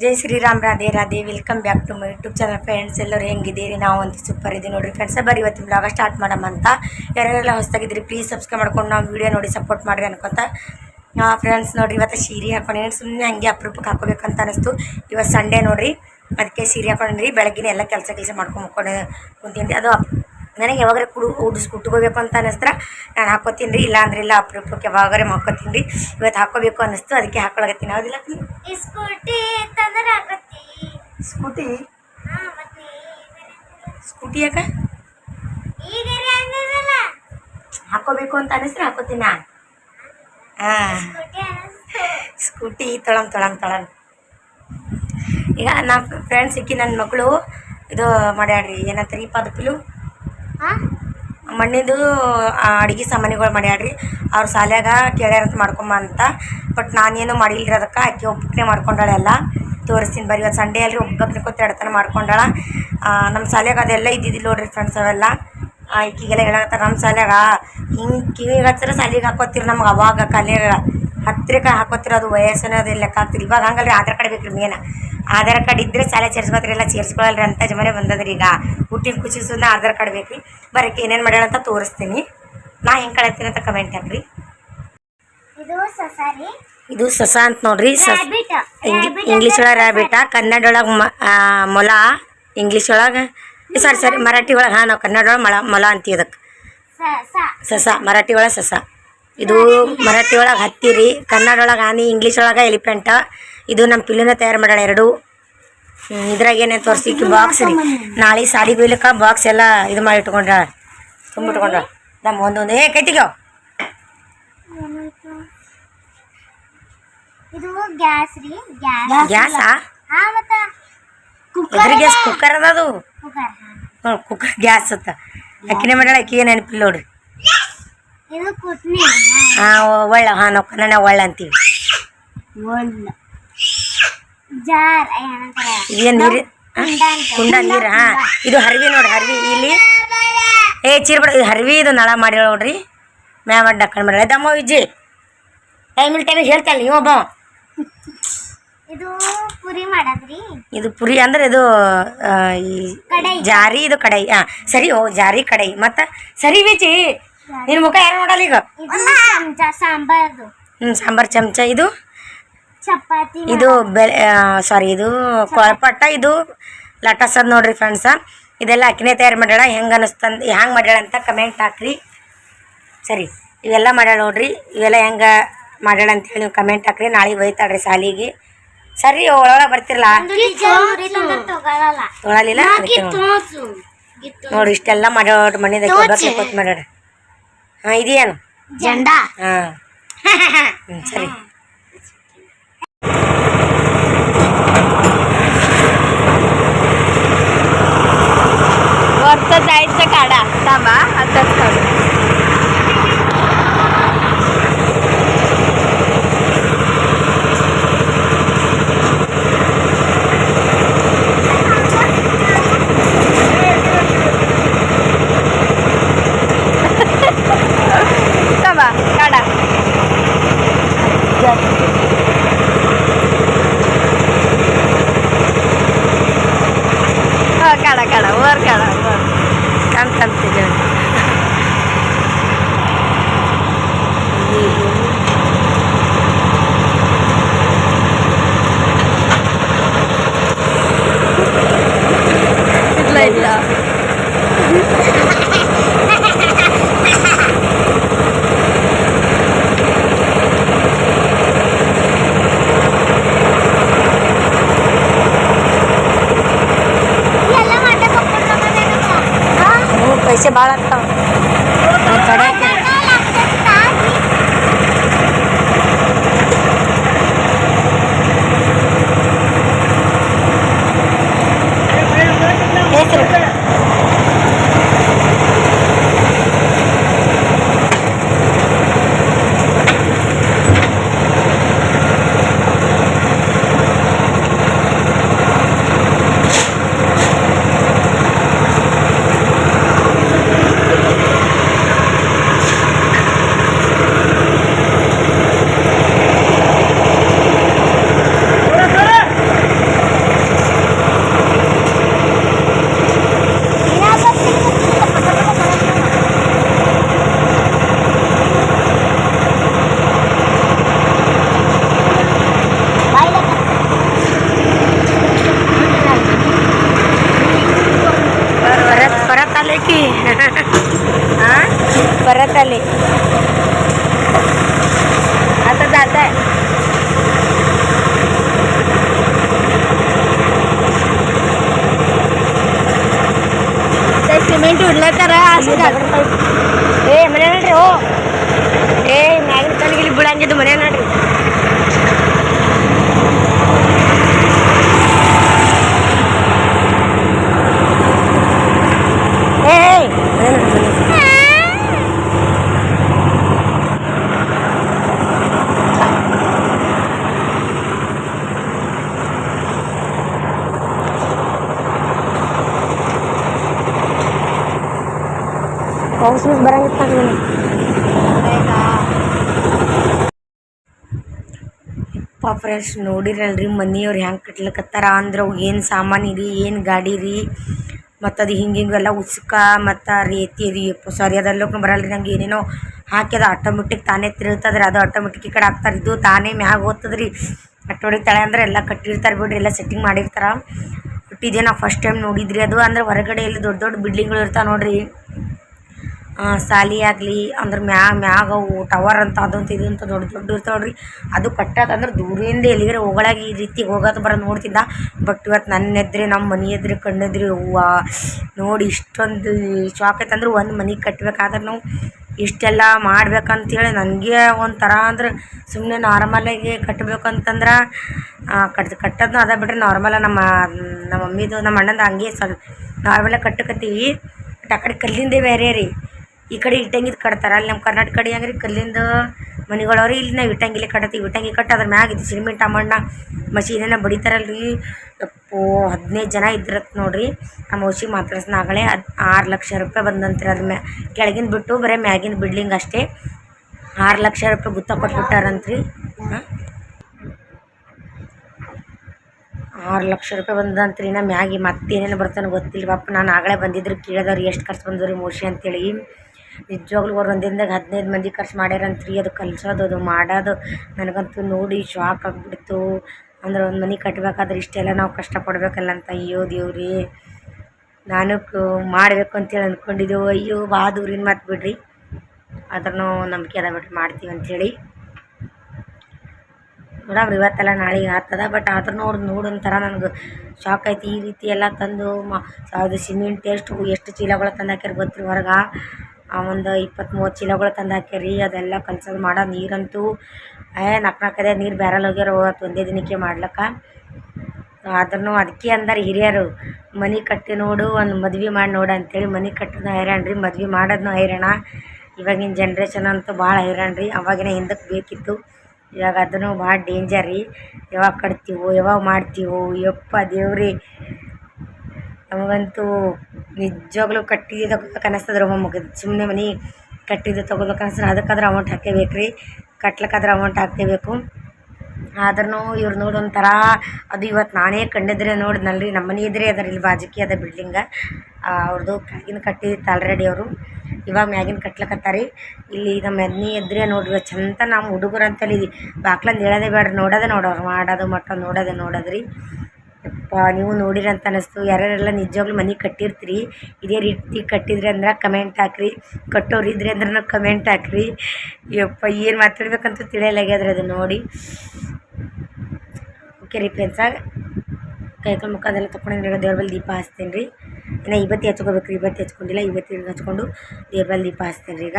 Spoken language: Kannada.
Jai Shriram, Radhe Radhe. Welcome back to my YouTube channel friends ಎಲ್ಲರೂ ಹೆಂಗಿದ್ದೀರಿ? ನಾವು ಒಂದು ಸೂಪರ್ ಇದ್ದೀವಿ ನೋಡಿರಿ ಫ್ರೆಂಡ್ಸ್ ಬರೀ ಇವತ್ತು ಬ್ಲಾಗ ಸ್ಟಾರ್ಟ್ ಅಂತ. ಯಾರೆಲ್ಲ ಹೊಸದಾಗಿದ್ದೀರಿ ಪ್ಲೀಸ್ ಸಬ್ಸ್ಕ್ರೈಬ್ ಮಾಡ್ಕೊಂಡು ನಾವು ವೀಡಿಯೋ ನೋಡಿ ಸಪೋರ್ಟ್ ಮಾಡಿರಿ ಅನ್ಕೊತ. ಫ್ರೆಂಡ್ಸ್ ನೋಡಿರಿ, ಇವತ್ತು ಸೀರೆ ಹಾಕೊಂಡೇನು ಸುಮ್ಮನೆ ಹಂಗೆ ಅಪರೂಪಕ್ಕೆ ಹಾಕೋಬೇಕಂತ ಅನಿಸ್ತು. ಇವತ್ತು ಸಂಡೇ ನೋಡಿರಿ, ಅದಕ್ಕೆ ಸೀರೆ ಹಾಕೊಂಡ್ರಿ ಬೆಳಗ್ಗೆ ಎಲ್ಲ ಕೆಲಸ ಕೆಲಸ ಮಾಡ್ಕೊಂಡು ಕುಂತೀನಿ ಅದು ನನಗೆ ಯಾವಾಗಾರ ಕುಡು ಉಡ್ಸ್ ಕುಟ್ಕೋಬೇಕು ಅಂತ ಅನಿಸ್ತ್ರ ನಾನು ಹಾಕೋತೀನಿ ರೀ ಇಲ್ಲ ಅಂದ್ರೆ ಇಲ್ಲ ಅಪ್ರೂಪಕ್ಕೆ ಯಾವಾಗಾರ ಹಾಕೋತೀನಿ ರೀ. ಇವತ್ತು ಹಾಕೋಬೇಕು ಅನ್ನಿಸ್ತು ಅದಕ್ಕೆ ಹಾಕೊಳಕತ್ತೀನಿ. ಹೌದಿಲ್ಲ ಸ್ಕೂಟಿ ಸ್ಕೂಟಿ? ಸ್ಕೂಟಿ ಯಾಕ? ಹಾಕೋಬೇಕು ಅಂತ ಅನಿಸ್ರೆ ಹಾಕೋತೀನಿ ನಾನು ಹಾಂ. ಸ್ಕೂಟಿ ತೊಳಮ್ ತೊಳಮ್ ತೊಳಮ್ ಈಗ ನಾ ಫ್ರೆಂಡ್ಸ್ ಸಿಕ್ಕಿ ನನ್ನ ಮಕ್ಕಳು ಇದು ಮಾಡ್ಯಾಡ್ರಿ ರೀ ಪದಪಿಲು? ಹಾ ಮಣ್ಣಿಂದು ಅಡುಗೆ ಸಾಮಾನುಗಳು ಮಾಡ್ಯಾಡ್ರಿ ಅವ್ರ ಶಾಲ್ಯಾಗ ಕೇಳ್ಯಾರಂತ ಮಾಡ್ಕೊಂಬ ಅಂತ ಬಟ್ ನಾನೇನು ಮಾಡಿಲ್ರಿ ಅದಕ್ಕೆ. ಆಕೆ ಒಬ್ಬಟ್ಟನೆ ಮಾಡ್ಕೊಂಡಾಳೆಲ್ಲ ತೋರಿಸ್ತೀನಿ ಬರೀ ಇವತ್ತು ಸಂಡೇ ಅಲ್ರಿ ಒಬ್ಬಕ್ಕೆ ಕೂತ್ ಎಡತನ ಮಾಡ್ಕೊಂಡಾಳ. ನಮ್ಮ ಶಾಲ್ಯಾಗ ಅದೆಲ್ಲ ಇದ್ದಿದ್ದಿಲ್ಲ ನೋಡ್ರಿ ಫ್ರೆಂಡ್ಸ್ ಅವೆಲ್ಲ. ಆಕಿಗೆಲ್ಲ ಹೇಳಕತ್ತಾರ ನಮ್ಮ ಶಾಲ್ಯಾಗ ಹಿಂಗೆ ಕಿವಿಗೆ ಹಚ್ಚಿದ್ರೆ ಸಾಲಿಗೆ ಹಾಕೋತೀರಿ ನಮ್ಗೆ ಅವಾಗ ಕಲಿಯಾಗ. ಹತ್ತಿರಕ್ಕೆ ಹಾಕೋತಿರ ಅದು ವಯಸ್ಸನ್ನ ಅದು ಲೆಕ್ಕ ಆಗ್ತಿಲ್ಲ ಇವಾಗ ಹಂಗಲ್ರಿ ಆಧಾರ್ ಕಾರ್ಡ್ ಬೇಕ್ರಿ ಮೇನ್ ಆಧಾರ್ ಕಾರ್ಡ್ ಇದ್ರೆ ಶಾಲೆ ಸೇರಿಸ್ಕೋತೀರಿ ಎಲ್ಲ ಸೇರಿಸ್ಕೊಳ್ಳಲ್ರಿ ಅಂತ ಜಮನೆ ಬಂದದ್ರಿ ಈಗ. ಹುಟ್ಟಿನ ಖುಷಿ ಸುಂದ ಆಧಾರ್ ಕಾರ್ಡ್ ಬೇಕ್ರಿ. ಬರೋಕೆ ಏನೇನು ಮಾಡ್ಯಾಳ ಅಂತ ತೋರಿಸ್ತೀನಿ. ನಾ ಹೆಂಗೆ ಕಳತ್ತೀನಿ ಅಂತ ಕಮೆಂಟ್ ಹಾಕ್ರಿ. ಇದು ಸಸಾರಿ ಇದು ಸಸ ಅಂತ ನೋಡ್ರಿ ಇಂಗ್ಲೀಷ್ ಒಳಗೆ ರ್ಯಾಬಿಟ ಕನ್ನಡ ಒಳಗೆ ಮೊಲ ಇಂಗ್ಲೀಷ್ ಒಳಗೆ. ಸಾರಿ ಸರಿ ಮರಾಠಿ ಒಳಗೆ ಹಾಂ ನಾವು ಕನ್ನಡ ಒಳಗೆ ಮೊಲ ಮೊಲ ಅಂತೀವಿ ಅದಕ್ಕೆ ಸಸ ಮರಾಠಿ ಒಳಗೆ ಸಸ. ಇದು ಮರಾಠಿ ಒಳಗೆ ಹತ್ತಿ ರೀ ಕನ್ನಡ ಒಳಗೆ ಆನಿ ಇಂಗ್ಲೀಷ್ ಒಳಗೆ ಎಲಿಫೆಂಟ. ಇದು ನಮ್ಮ ಪಿಲ್ಲಿನ ತಯಾರು ಮಾಡ್ಯಾಳ ಎರಡು. ಇದ್ರಾಗ ಏನೇ ತೋರಿಸಿ ಬಾಕ್ಸ್ ರೀ. ನಾಳೆ ಸಾಡಿ ಬೀಳಕ್ಕೆ ಬಾಕ್ಸ್ ಎಲ್ಲ ಇದು ಮಾಡಿ ಇಟ್ಕೊಂಡ್ರ. ತುಂಬಿಟ್ಕೊಂಡ್ರ ನಮ್ಮ ಒಂದೊಂದು ಏ ಕೈತಿಗೋ ಇದು ಗ್ಯಾಸ್ ರೀ ಗ್ಯಾಸ್. ಗ್ಯಾಸಾ? ಹಾ ಮತ್ತ ಕುಕ್ಕರ್ ಗ್ಯಾಸ್ ಕುಕ್ಕರ್ ಅದ ಅದು? ಕುಕ್ಕರ್ ಹ್ಞೂ ಕುಕ್ಕರ್ ಗ್ಯಾಸ್ ಅತ್ತ. ಅಕ್ಕಿನೇ ಮಾಡ್ಯಾಳ ಅಕ್ಕಿ ಏನು ನೆನಪಿಲ್ಲ ನೋಡ್ರಿ. ಹಾಂ ಒಳ್ಳೆ ಹಾಂ ನಾವು ಕನ್ನಡ ಒಳ್ಳೆ ಅಂತೀವಿ. ಏನು ನೀರು? ಕುಂಡ ನೀರು ಹಾಂ. ಇದು ಹರಿವಿ ನೋಡ್ರಿ ಹರಿವಿ ಇಲ್ಲಿ. ಏ ಚೀರ್ಬಿಡ ಇದು ಹರಿವಿ ಇದು ನಳ ಮಾಡಿ ನೋಡ್ರಿ. ಮ್ಯಾ ಮಾಡಿ ಡಕ್ಕಣ್ ಮಾಡಿ ದಮ್ಮ ವಿಜಿ ಟೈಮ್ ಟೈಮ್ ಟೈಮಿಗೆ ಹೇಳ್ತಾಳೆ ನೀವು ಒಬ್ಬ. ಇದು ಪುರಿ ಮಾಡದ್ರಿ? ಇದು ಪುರಿ ಅಂದ್ರೆ ಇದು. ಜಾರಿ ಇದು ಕಡಾಯಿ. ಹಾಂ ಸರಿ ಓ ಜಾರಿ ಕಡಾಯಿ. ಮತ್ತು ಸರಿ ವಿಜಿ. ನಿನ್ನ ಮುಖ ಯಾರು ನೋಡಲ್ಲ ಈಗ? ಚಮಚ ಸಾಂಬಾರ್ದು. ಹ್ಞೂ ಸಾಂಬಾರು ಚಮಚ ಇದು? ಚಪಾತಿ ಇದು ಬೆಲೆ ಸಾರಿ ಇದು ಕೊಳಪಟ್ಟ ಇದು ಲಟಸದ್ ನೋಡ್ರಿ ಫ್ರೆಂಡ್ಸ ಇದೆಲ್ಲ ಅಕ್ಕಿನೇ ತಯಾರು ಮಾಡ್ಯಾಳ ಹೆಂಗೆ ಅನಿಸ್ತಂದು ಹೆಂಗೆ ಮಾಡ್ಯಾಳ ಅಂತ ಕಮೆಂಟ್ ಹಾಕ್ರಿ. ಸರಿ ಇವೆಲ್ಲ ಮಾಡ್ಯಾಳ ನೋಡ್ರಿ ಇವೆಲ್ಲ ಹೆಂಗೆ ಮಾಡ್ಯಾಳ ಅಂತೇಳಿ ನೀವು ಕಮೆಂಟ್ ಹಾಕ್ರಿ ನಾಳೆ ಬೈತಾಡ್ರಿ ಸಾಲಿಗೆ ಸರಿ ಒಳಗೆ ಬರ್ತಿರಲ್ಲ ತಂದ್ರೆ ತೊಳಲಿಲ್ಲ ನೋಡಿ. ಇಷ್ಟೆಲ್ಲ ಕೊತ್ ಮಾಡ್ಯಾಳ ಹಾಂ ಇದೇನು ಜಂಡ ಹಾಂ ಹ್ಞೂ परत आले. आता जात आहे ते सिमेंट उडलं तर असं झालं हे म्हणजे हो. ಪೌಸ್ ಬರಂಗಿತ್ತು kita ಯಪ್ಪ ಫ್ರೆಶ್ ನೋಡಿರಲ್ರಿ, ಮನಿಯವ್ರು ಹೆಂಗೆ ಕಟ್ಲಕತ್ತಾರ? ಅಂದ್ರೆ ಏನು ಸಾಮಾನು ರೀ ಏನು ಗಾಡಿ ರೀ ಮತ್ತು ಅದು ಹಿಂಗೆ ಹಿಂಗೆಲ್ಲ ಉಸುಕ, ಮತ್ತು ರೇತಿ ರೀ ಸಾರಿ ಅದೆಲ್ಲ ಬರಲ್ರಿ. ನಂಗೆ ಏನೇನೋ ಹಾಕಿ ಅದು ಆಟೋಮೆಟಿಕ್ ತಾನೇ ತಿರುಗ್ತದ್ರಿ ಅದು ಆಟೋಮೆಟಿಕ್ ಈ ಕಡೆ ಹಾಕ್ತಾರೆ ಇದು ತಾನೇ ಮ್ಯಾಗ ಓದ್ತದ್ರಿ ಅಟ್ಟೋಡಿ ತಳೆ ಅಂದ್ರೆ ಎಲ್ಲ ಕಟ್ಟಿರ್ತಾರೆ ಬಿಡ್ರಿ, ಎಲ್ಲ ಸೆಟ್ಟಿಂಗ್ ಮಾಡಿರ್ತಾರೆ. ಬಟ್ ಫಸ್ಟ್ ಟೈಮ್ ನೋಡಿದ್ರಿ ಅದು. ಅಂದ್ರೆ ಹೊರಗಡೆ ಎಲ್ಲಿ ದೊಡ್ಡ ದೊಡ್ಡ ಬಿಲ್ಡಿಂಗ್ಗಳು ಇರ್ತಾವೆ ನೋಡ್ರಿ. ಸಾಲಿ ಆಗಲಿ, ಅಂದ್ರೆ ಮ್ಯಾಗ ಮ್ಯಾಗ ಅವು ಟವರ್ ಅಂತ ಅದಂತ ಇದು ಅಂತ ದೊಡ್ಡ ದೊಡ್ಡ ಇರ್ತಾವ್ರಿ ಅದು ಕಟ್ಟೋದು ಅಂದ್ರೆ ದೂರಿಂದ ಎಲ್ಲಿಗಾರ ಹೋಗೊಳಗೆ ಈ ರೀತಿ ಹೋಗೋದು ಬರೋದು ನೋಡ್ತಿದ್ದ. ಬಟ್ ಇವತ್ತು ನನ್ನ ಎದ್ರೆ ನಮ್ಮ ಮನೆ ಎದುರು ಕಣ್ಣೆದ್ರಿ ಹೂವ ನೋಡಿ ಇಷ್ಟೊಂದು ಶಾಕ್ ಆಯ್ತಂದ್ರೆ ಒಂದು ಮನೆ ಕಟ್ಬೇಕಾದ್ರೆ ನಾವು ಇಷ್ಟೆಲ್ಲ ಮಾಡ್ಬೇಕಂತೇಳಿ ನನಗೆ ಒಂಥರ ಅಂದ್ರೆ ಸುಮ್ಮನೆ ನಾರ್ಮಲಾಗಿ ಕಟ್ಟಬೇಕಂತಂದ್ರೆ ಕಟ್ ಕಟ್ಟೋದು ಅದ ಬಿಟ್ರೆ ನಾರ್ಮಲ ನಮ್ಮ ನಮ್ಮ ಮಮ್ಮಿದು, ನಮ್ಮ ಅಣ್ಣಂದು ಹಂಗೆ ಸ್ವಲ್ಪ ನಾರ್ಮಲಾಗಿ ಕಟ್ಟಕತ್ತೀವಿ ಬಟ್ ಆ ಕಡೆ ಕಲ್ಲಿಂದೇ ಬೇರೆ ರೀ. ಈ ಕಡೆ ಇಟ್ಟಂಗಿದ್ ಕಟ್ತಾರೆ. ಅಲ್ಲಿ ನಮ್ಮ ಕರ್ನಾಟಕ ಕಡೆ ಹೆಂಗ್ರಿ? ಕಲ್ಲಿಂದ ಮನೆಗಳವ್ರಿ ಇಲ್ಲಿ ನಾವು ಇಟ್ಟಂಗಿಲೆ ಕಟ್ಟತ್ತೀವಿ ಇಟ್ಟಂಗಿ ಕಟ್ಟ ಅದ್ರ ಮ್ಯಾಗ ಇದು ಸಿಮೆಂಟ್ ಮಣ್ಣ ಮಷೀನೇನ ಬಡಿತಾರಲ್ರಿ. ಯಪ್ಪೋ, ಹದಿನೈದು ಜನ ಇದ್ರತ್ ನೋಡ್ರಿ. ನಮ್ಮ ಔಷಧಿ ಮಾತಾಡ್ಸ್ನಾಗಲೇ ಅದು ಆರು ಲಕ್ಷ ರೂಪಾಯಿ ಬಂದಂತ್ರಿ ಅದ್ರ ಮ್ಯಾ ಕೆಳಗಿನ ಬಿಟ್ಟು ಬರೀ ಮ್ಯಾಗಿನ ಬಿಡ್ಲಿಂಗ್ ಅಷ್ಟೇ. ಆರು ಲಕ್ಷ ರೂಪಾಯಿ ಗುತ್ತ ಕೊಟ್ಬಿಟ್ಟಾರಂತ್ರಿ. ಆರು ಲಕ್ಷ ರೂಪಾಯಿ ಬಂದಂತ್ರಿ ನಾ ಮ್ಯಾಗಿ ಮತ್ತೇನೇನು ಬರ್ತಾನೆ ಗೊತ್ತಿಲ್ಲ ಪಾಪ ನಾನು ಆಗಲೇ ಬಂದಿದ್ರು ಕೇಳಿದವ್ರಿ ಎಷ್ಟು ಖರ್ಚು ಬಂದವ್ರಿ ಮೋಶಿ ಅಂತೇಳಿ. ನಿಜವಾಗ್ಲೂ ಅವ್ರು ಒಂದು ದಿನದಾಗ ಹದಿನೈದು ಮಂದಿ ಖರ್ಚು ಮಾಡ್ಯಾರಂತ್ರಿ ಅದು ಕಲ್ಸೋದು, ಅದು ಮಾಡೋದು. ನನಗಂತೂ ನೋಡಿ ಶಾಕ್ ಆಗಿಬಿಡ್ತು. ಅಂದ್ರೆ ಒಂದು ಮನೆ ಕಟ್ಟಬೇಕಾದ್ರೆ ಇಷ್ಟೆಲ್ಲ ನಾವು ಕಷ್ಟಪಡ್ಬೇಕಲ್ಲ ಅಂತ ಅಯ್ಯೋ ದೇವ್ರಿ. ನಾನು ಮಾಡಬೇಕು ಅಂತೇಳಿ ಅಂದ್ಕೊಂಡಿದ್ದೆವು ಅಯ್ಯೋ ಬಾ ದೂರಿನ ಮಾತು ಬಿಡ್ರಿ. ಅದ್ರೂ ನಂಬಿಕೆ ಅದ ಬಿಟ್ಟು ಮಾಡ್ತೀವಿ ಅಂಥೇಳಿ ನೋಡಮ್ರಿ ಇವತ್ತೆಲ್ಲ ನಾಳೆಗೆ ಆಗ್ತದ ಬಟ್ ಆದ್ರೂ ನೋಡಿ ನೋಡೊಂಥರ ನನಗೆ ಶಾಕ್ ಆಯ್ತು. ಈ ರೀತಿ ಎಲ್ಲ ತಂದು ಮ, ಅದು ಸಿಮೆಂಟ್ ಎಷ್ಟು ಎಷ್ಟು ಚೀಲಗಳು ತಂದಾಕ್ಯಾರ ಗೊತ್ತ್ರಿ ಹೊರಗೆ. ಒಂದು ಇಪ್ಪತ್ತು ಮೂವತ್ತು ಚೀಲಗಳು ತಂದು ರೀ ಅದೆಲ್ಲ ಕಲ್ಸೋದು ಮಾಡೋ. ನೀರಂತೂ, ಏ, ನಕ್ ನಕ್ಕದೆ ನೀರು ಬ್ಯಾರಲ್ ಹೋಗ್ಯಾರ, ಅವತ್ತು ಒಂದೇ ದಿನಕ್ಕೆ ಮಾಡ್ಲಕ್ಕ. ಆದ್ರೂ ಅದಕ್ಕೆ ಅಂದ್ರೆ ಹಿರಿಯರು, ಮನೆ ಕಟ್ಟಿ ನೋಡು, ಒಂದು ಮದ್ವೆ ಮಾಡಿ ನೋಡು ಅಂತೇಳಿ ಮನೆ ಕಟ್ಟೋದು ಹೈರಾಣ ರೀ, ಮದ್ವೆ ಮಾಡೋದನ್ನು ಹೈರಾಣ. ಇವಾಗಿನ ಜನ್ರೇಷನ್ ಅಂತೂ ಭಾಳ ಹೈರಾಣ ರೀ, ಅವಾಗಿನ ಹಿಂದಕ್ಕೆ ಬೇಕಿತ್ತು. ಇವಾಗ ಅದನ್ನು ಭಾಳ ಡೇಂಜರ್ ರೀ. ಯಾವಾಗ ಕಟ್ತೀವೋ, ಯಾವಾಗ ಮಾಡ್ತೀವೋ, ಯಪ್ಪ ದೇವ್ರಿ. ನಮಗಂತೂ ನಿಜವಾಗ್ಲೂ ಕಟ್ಟಿಗೆ ತಗೋಬೇಕು ರೀ ಒಮ್ಮೊಮ್ಮೆ ಸುಮ್ಮನೆ ಮನೆ ಕಟ್ಟಿದ್ದು ತೊಗೋಬೇಕು ಅನಿಸ್ತದೆ ಅದಕ್ಕಾದ್ರೆ ಅಮೌಂಟ್ ಹಾಕೇಬೇಕು ರೀ ಕಟ್ಲಕ್ಕಾದ್ರೆ ಅಮೌಂಟ್ ಹಾಕೇಬೇಕು ಆದ್ರೂ ಇವ್ರು ನೋಡಿ ಒಂಥರ ಅದು ಇವತ್ತು ನಾನೇ ಕಂಡಿದ್ರೆ ನೋಡಿದ್ನಲ್ರಿ. ನಮ್ಮ ಮನೆ ಇದ್ರೆ ಅದ ಇಲ್ಲಿ ಬಾಜುಕಿ ಅದ ಬಿಲ್ಡಿಂಗ ಅವ್ರದ್ದು ಕೆಳಗಿನ ಕಟ್ಟಿತ್ತು ಆಲ್ರೆಡಿ ಅವರು. ಇವಾಗ ಮ್ಯಾಗಿನ ಕಟ್ಲಕತ್ತಾರಿ. ಇಲ್ಲಿ ನಮ್ಮ ಎದ್ನಿ ಎದ್ರೆ ನೋಡ್ರಿ ಚಂದ ನಮ್ಮ ಹುಡುಗರು ಅಂತೇಳಿ ಬಾಕ್ಲಂದು ಹೇಳೋದೇ ಬೇಡ್ರಿ. ನೋಡೋದೇ ನೋಡೋರು ಮಾಡೋದು ಮಟ್ಟ ನೋಡೋದೇ ನೋಡೋದ್ರಿ. ಯಪ್ಪ, ನೀವು ನೋಡಿರಿ ಅಂತ ಅನ್ನಿಸ್ತು ಯಾರ್ಯಾರೆಲ್ಲ ನಿಜವಾಗ್ಲೂ ಮನೆ ಕಟ್ಟಿರ್ತೀರಿ, ಇದೇ ರೀತಿ ಕಟ್ಟಿದ್ರಿ ಅಂದ್ರೆ ಕಮೆಂಟ್ ಹಾಕ್ರಿ, ಕಟ್ಟೋರು ಇದ್ರಿ ಅಂದ್ರೆ ಕಮೆಂಟ್ ಹಾಕ್ರಿ. ಯಪ್ಪ, ಏನು ಮಾತಾಡ್ಬೇಕಂತ ತಿಳಿಯಲಾಗ್ಯದ್ರಿ ಅದು ನೋಡಿ. ಓಕೆ ರೀ ಫ್ರೆಂಡ್ಸ ಕೈಕಾಲು ಮುಖ ಅದೆಲ್ಲ ತೊಗೊಂಡಿದ್ರೆ ದೇವ್ರ ದೀಪ ಹಚ್ತೀನಿ ರೀ ಇನ್ನು ಇವತ್ತು ಹಚ್ಕೋಬೇಕು ರೀ ಇವತ್ತು ಹಚ್ಕೊಂಡಿಲ್ಲ, ಇವತ್ತು ಹಚ್ಕೊಂಡು ದೇವ್ರ ದೀಪ ಹಚ್ತೀನಿ ರೀ ಈಗ.